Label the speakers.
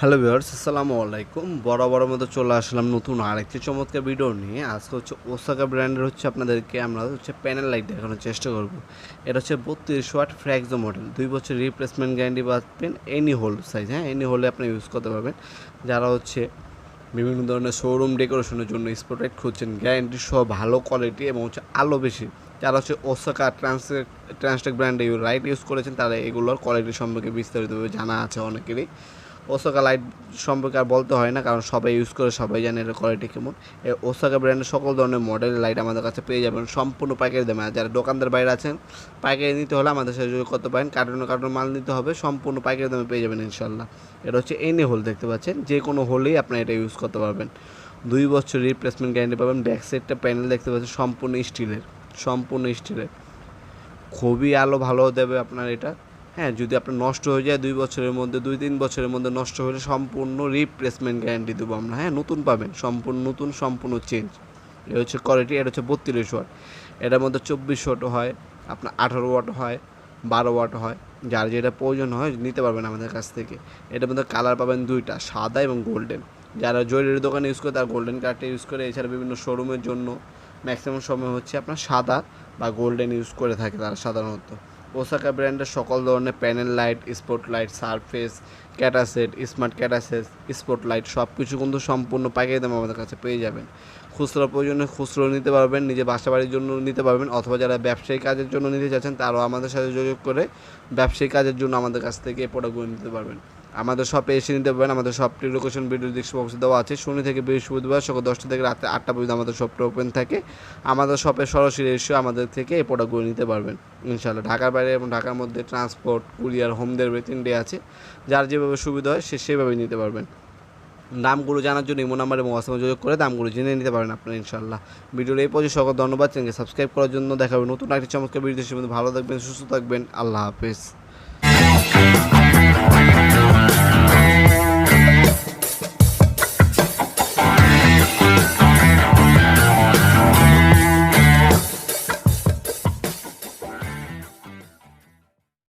Speaker 1: Hello viewers, আসসালামু আলাইকুম। বড় বড় মতো চলে আসলাম নতুন আরেকটি চমৎকার ভিডিও নিয়ে। আজকে হচ্ছে ওসাকা ব্র্যান্ডের হচ্ছে আপনাদেরকে আমরা হচ্ছে প্যানেল লাইট দেখানোর চেষ্টা করব। এটা হচ্ছে বত্রিশ ওয়াট ফ্র্যাক্সো মডেল দুই বছর রিপ্লেসমেন্ট গ্যারান্টি পাচ্ছেন এনি হোল সাইজ হ্যাঁ? এনি হোলে আপনি ইউজ করতে পারবেন। যারা হচ্ছে বিভিন্ন ধরনের শোরুম ডেকোরেশনের জন্য স্পটলাইট খুঁজছেন গ্যারান্টি সহ ভালো কোয়ালিটি এবং হচ্ছে আলো বেশি। যারা হচ্ছে ওসাকা ট্রান্সটেক ট্রান্সটেক ব্র্যান্ডে লাইট ইউজ করেছেন, তারা এগুলোর কোয়ালিটি সম্পর্কে বিস্তারিতভাবে জানা আছে অনেকেরই। ওসাকা লাইট সম্পর্কে আর বলতে হয় না, কারণ সবাই ইউজ করে, সবাই জানে এর কোয়ালিটি কেমন। এই ওসাকা ব্র্যান্ডের সকল ধরনের মডেলের লাইট আমাদের কাছে পেয়ে যাবেন, সম্পূর্ণ পাইকারি দামে। আর যারা দোকানদার বাইরে আছেন, পাইকারি নিতে হলে আমাদের সাথে যোগাযোগ করতে পারেন। কার্টুনে কার্টুন মাল নিতে হবে, সম্পূর্ণ পাইকারি দামে পেয়ে যাবেন ইনশাল্লাহ এটা হচ্ছে এনে হোল দেখতে পাচ্ছেন, যে কোনো হোলেই আপনার এটা ইউজ করতে পারবেন। দুই বছর রিপ্লেসমেন্ট গ্যারান্টি পাবেন ব্যাক সাইডটা প্যানেল দেখতে পাচ্ছেন, সম্পূর্ণ স্টিলের সম্পূর্ণ স্টিলের খুবই আলো ভালো দেবে আপনার এটা। হ্যাঁ যদি আপনার নষ্ট হয়ে যায় দুই বছরের মধ্যে, দুই তিন বছরের মধ্যে নষ্ট হলে সম্পূর্ণ রিপ্লেসমেন্ট গ্যারান্টি দেবো আমরা। হ্যাঁ নতুন পাবেন, সম্পূর্ণ, নতুন, সম্পূর্ণ চেঞ্জ এটা হচ্ছে কোয়ালিটি এটা হচ্ছে বত্রিশ ওয়াট এটার মধ্যে চব্বিশ ওয়াট হয়, আপনার আঠারো ওয়াট হয়, বারো ওয়াট হয়। যার যেটা প্রয়োজন হয়, নিতে পারবেন আমাদের কাছ থেকে। এটার মধ্যে কালার পাবেন দুইটা, সাদা এবং গোল্ডেন যারা জুয়েলারি দোকানে ইউজ করে, তারা গোল্ডেন কার্ডটা ইউজ করে। এছাড়া বিভিন্ন শোরুমের জন্য ম্যাক্সিমাম সময় হচ্ছে আপনার সাদা বা গোল্ডেন ইউজ করে থাকে তারা সাধারণত। ওসাকা ব্র্যান্ডের সকল ধরনের panel light spot light surface ক্যাটাসেট smart ক্যাটাসেট স্পট লাইট সব কিছু কিন্তু সম্পূর্ণ পাইকারি দাম আমাদের কাছে পেয়ে যাবেন। খুচরো প্রয়োজনে খুচরো নিতে পারবেন, নিজে বাসা বাড়ির জন্য নিতে পারবেন, অথবা যারা ব্যবসায়িক কাজের জন্য নিতে চাচ্ছেন, তারাও আমাদের সাথে যোগাযোগ করে ব্যবসায়িক কাজের জন্য আমাদের কাছ থেকে এই প্রোডাক্টগুলো নিতে পারবেন। আমাদের শপে এসে নিতে পারবেন। আমাদের শপটির লোকেশন ভিডিও ডিসক্রিপশন দেওয়া আছে। শনি থেকে বৃহস্পতিবার সকাল দশটা থেকে রাতে আটটা পর্যন্ত আমাদের শপটা ওপেন থাকে। আমাদের শপে সরাসরি এসে আমাদের থেকে এই প্রোডাক্টগুলো নিতে পারবেন, ইনশাআল্লাহ। ঢাকার বাইরে এবং ঢাকার মধ্যে ট্রান্সপোর্ট কুরিয়ার হোম ডেলিভারি তিনটে আছে। যার যেভাবে সুবিধা হয়, সে সেভাবে নিতে পারবেন। দামগুলো জানার জন্য ইমো নাম্বার এবং হোয়াটসঅ্যাপে যোগাযোগ করে দামগুলো জেনে নিতে পারেন আপনারা ইনশাল্লাহ ভিডিওর এই পর্যন্ত, সকল ধন্যবাদ। চ্যানেলকে সাবস্ক্রাইব করার জন্য দেখা হবে নতুন একটি চমৎকার ভিডিও ভালো থাকবেন, সুস্থ থাকবেন। আল্লাহ হাফেজ।